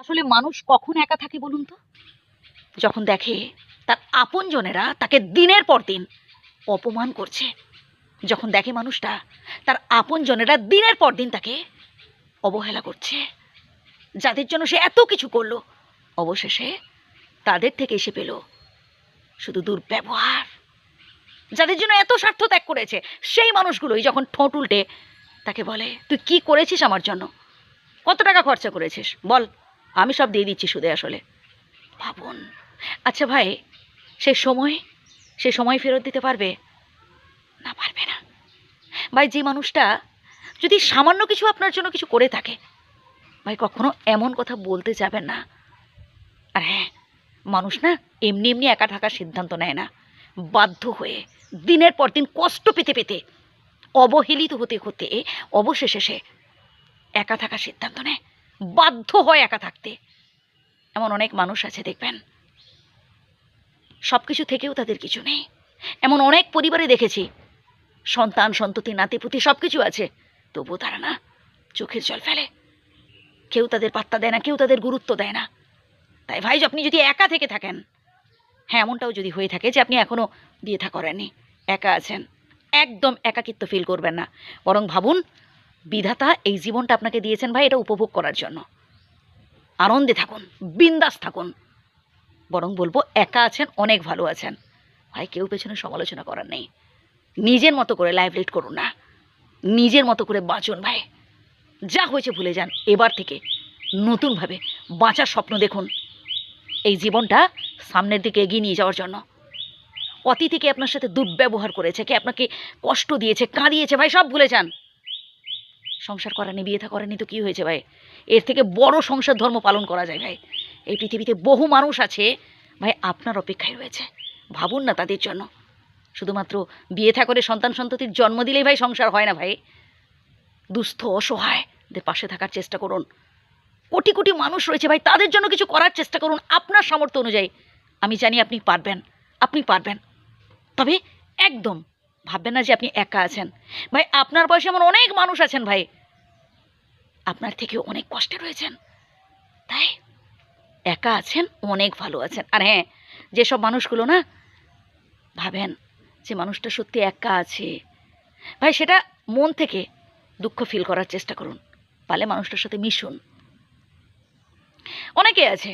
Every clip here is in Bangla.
আসলে মানুষ কখন একা থাকে বলুন তো? যখন দেখে তার আপনজনেরা তাকে দিনের পর দিন অপমান করছে। যখন দেখে মানুষটা তার আপনজনেরা দিনের পর দিন তাকে অবহেলা করছে। যাদের জন্য সে এত কিছু করল, অবশেষে তাদের থেকে এসে পেল শুধু দুর্ব্যবহার। যাদের জন্য এত স্বার্থ ত্যাগ করেছে, সেই মানুষগুলোই যখন ঠোঁট উল্টে তাকে বলে, তুই কি করেছিস আমার জন্য? কত টাকা খরচা করেছিস? বল। আমি সব দিয়ে দিচ্ছি সুদে আসলে। ভাবুন। আচ্ছা ভাই, সে সময়? সে সময় ফেরত দিতে পারবে? না পারবে না। ভাই, যে মানুষটা যদি সামান্য কিছু আপনার জন্য কিছু করে থাকে, ভাই, কখনো এমন কথা বলতে যাবেন না। আর হ্যাঁ মানুষ না এমনি এমনি একা থাকার সিদ্ধান্ত নেয় না। বাধ্য হয়ে দিনের পর দিন কষ্ট পেতে পেতে, অবহেলিত হতে হতে, অবশেষে সে একা থাকার সিদ্ধান্ত নেয়। বাধ্য হয় একা থাকতে। এমন অনেক মানুষ আছে, দেখবেন। সব কিছু থেকেও তাদের কিছু নেই। এমন অনেক পরিবারে দেখেছি। সন্তান, সন্ততি নাতিপুতি সব কিছু আছে। তবুও তারা না চোখের জল ফেলে। কেউ তাদের পাত্তা দেয় না, কেউ তাদের গুরুত্ব দেয় না। তাই ভাই আপনি যদি একা থেকে থাকেন হ্যাঁ এমনটাও যদি হয়ে থাকে যে আপনি এখনও বিয়ে থা করেননি, একা আছেন, একদম একাকিত্ব ফিল করবেন না। বরং ভাবুন বিধাতা এই জীবনটা আপনাকে দিয়েছেন ভাই, এটা উপভোগ করার জন্য। আনন্দে থাকুন, বিন্দাস থাকুন। বরং বলব, একা আছেন, অনেক ভালো আছেন। ভাই, কেউ পেছনে সমালোচনা করার নেই। নিজের মতো করে লাইফ লিড করুন না। নিজের মতো করে বাঁচুন ভাই। যা হয়েছে ভুলে যান। এবার থেকে নতুনভাবে বাঁচার স্বপ্ন দেখুন। এই জীবনটা সামনের দিকে এগিয়ে নিয়ে যাওয়ার জন্য। অতীতে আপনার সাথে দুর্ব্যবহার করেছে, কে আপনাকে কষ্ট দিয়েছে, কাঁদিয়েছে, ভাই, সব ভুলে যান। সংসার করেনি, বিয়ে থা করেনি তো কী হয়েছে ভাই? এর থেকে বড় সংসার ধর্ম পালন করা যায় ভাই। এই পৃথিবীতে বহু মানুষ আছে, ভাই আপনার অপেক্ষায় রয়েছে। ভাবুন না তাদের জন্য। শুধুমাত্র বিয়ে থা করে সন্তান সন্ততির জন্ম দিলেই ভাই সংসার হয় না ভাই। দুস্থ, অসহায়দের পাশে থাকার চেষ্টা করুন। কোটি কোটি মানুষ রয়েছে ভাই, তাদের জন্য কিছু করার চেষ্টা করুন আপনার সামর্থ্য অনুযায়ী। আমি জানি আপনি পারবেন আপনি পারবেন। তবে একদম ভাববেন না যে আপনি একা আছেন। ভাই, আপনার বয়সে এমন অনেক মানুষ আছেন ভাই আপনার থেকে অনেক কষ্টে রয়েছেন। তাই একা আছেন, অনেক ভালো আছেন। আর হ্যাঁ যেসব মানুষগুলো না, ভাবেন যে মানুষটা সত্যি একা আছে। ভাই, সেটা মন থেকে দুঃখ ফিল করার চেষ্টা করুন। পালে মানুষটার সাথে মিশুন। অনেকে আছে,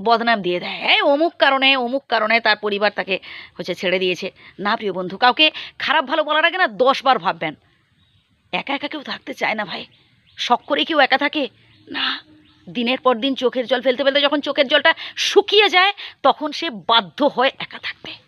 বদনাম দিয়ে দেয়। এই অমুক কারণে অমুক কারণে তার পরিবার তাকে হচ্ছে ছেড়ে দিয়েছে। না, প্রিয় বন্ধু, কাউকে খারাপ ভালো বলার আগে না দশবার ভাববেন। একা একা কেউ থাকতে চায় না, ভাই। শখ করে কেউ একা থাকে? না। দিনের পর দিন চোখের জল ফেলতে ফেলতে যখন চোখের জলটা শুকিয়ে যায়, তখন সে বাধ্য হয় একা থাকতে